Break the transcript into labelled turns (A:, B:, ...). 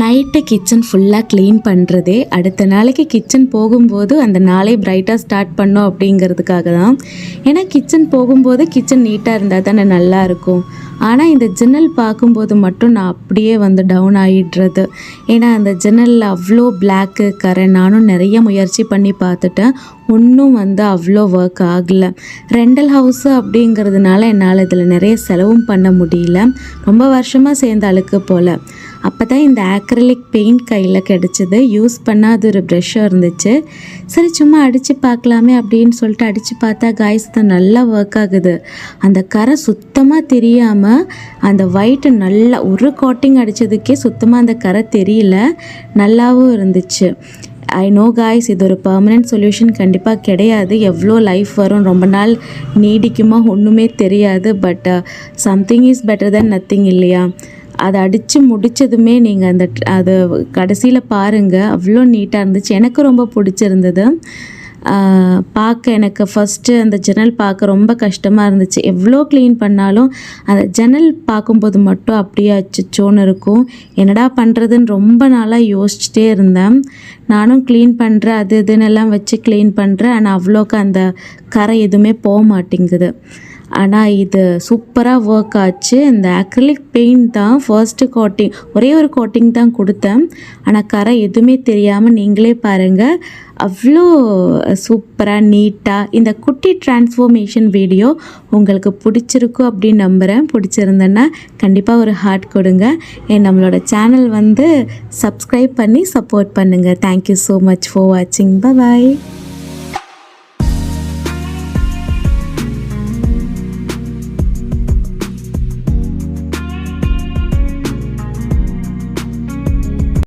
A: Night kitchen ஃபுல்லாக clean பண்ணுறதே அடுத்த நாளைக்கு கிச்சன் போகும்போது அந்த நாளை பிரைட்டாக ஸ்டார்ட் பண்ணோம் அப்படிங்கிறதுக்காக தான். ஏன்னா கிச்சன் போகும்போது கிச்சன் நீட்டாக இருந்தால் தானே நல்லா இருக்கும். ஆனால் இந்த ஜன்னல் பார்க்கும்போது மட்டும் நான் அப்படியே வந்து டவுன் ஆகிடுறது ஏன்னா அந்த ஜன்னலில் அவ்வளோ பிளாக்கு கரை நானும் நிறைய முயற்சி பண்ணி பார்த்துட்டேன். ஒன்றும் வந்து அவ்வளோ ஒர்க் ஆகலை. ரெண்டல் ஹவுஸு அப்படிங்கிறதுனால என்னால் இதில் நிறைய செலவும் பண்ண முடியல. ரொம்ப வருஷமாக சேர்ந்த அழுக்கு போல். அப்போ தான் இந்த ஆக்ரலிக் பெயிண்ட் கையில் கிடச்சிது யூஸ் பண்ணாத ஒரு ப்ரெஷ்ஷாக இருந்துச்சு. சரி சும்மா அடித்து பார்க்கலாமே அப்படின்னு சொல்லிட்டு அடித்து பார்த்தா காய்ஸ் தான் நல்லா ஒர்க் ஆகுது. அந்த கரை சுத்தமாக தெரியாமல் அந்த ஒயிட்டு நல்லா ஒரு கோட்டிங் அடித்ததுக்கே சுத்தமாக அந்த கரை தெரியல. நல்லாவும் இருந்துச்சு. ஐ நோ காய்ஸ் இது ஒரு பர்மனெண்ட் சொல்யூஷன் கண்டிப்பாக கிடையாது. எவ்வளோ லைஃப் வரும் ரொம்ப நாள் நீடிக்குமா ஒன்றுமே தெரியாது. But something is better then nothing இல்லையா? அதை அடித்து முடித்ததுமே நீங்கள் அந்த அது கடைசியில் பாருங்கள் அவ்வளோ நீட்டாக இருந்துச்சு. எனக்கு ரொம்ப பிடிச்சிருந்தது. பார்க்க எனக்கு ஃபஸ்ட்டு அந்த ஜன்னல் பார்க்க ரொம்ப கஷ்டமாக இருந்துச்சு. எவ்வளோ க்ளீன் பண்ணாலும் அந்த ஜன்னல் பார்க்கும்போது மட்டும் அப்படியே அச்சோன்னு இருக்கும். என்னடா பண்ணுறதுன்னு ரொம்ப நாளாக யோசிச்சுட்டே இருந்தேன். நானும் க்ளீன் பண்ணுறேன் அது இதுன்னு எல்லாம் வச்சு க்ளீன் பண்ணுறேன் ஆனால் அவ்வளோக்கு அந்த கரை எதுவுமே போக மாட்டேங்குது. ஆனால் இது சூப்பராக ஒர்க் ஆச்சு. இந்த அக்ரிலிக் பெயிண்ட் தான் ஃபர்ஸ்ட்டு கோட்டிங் ஒரே ஒரு கோட்டிங் தான் கொடுத்தேன். ஆனால் கரை எதுவுமே தெரியாமல் நீங்களே பாருங்கள் அவ்வளோ சூப்பராக நீட்டாக இந்த குட்டி டிரான்ஸ்ஃபர்மேஷன் வீடியோ உங்களுக்கு பிடிச்சிருக்கும் அப்படின்னு நம்புகிறேன் பிடிச்சிருந்தேன்னா கண்டிப்பாக ஒரு ஹார்ட் கொடுங்க. என் நம்மளோட சேனல் வந்து சப்ஸ்கிரைப் பண்ணி சப்போர்ட் பண்ணுங்கள் தேங்க்யூ ஸோ மச் ஃபார் வாட்சிங் பாய்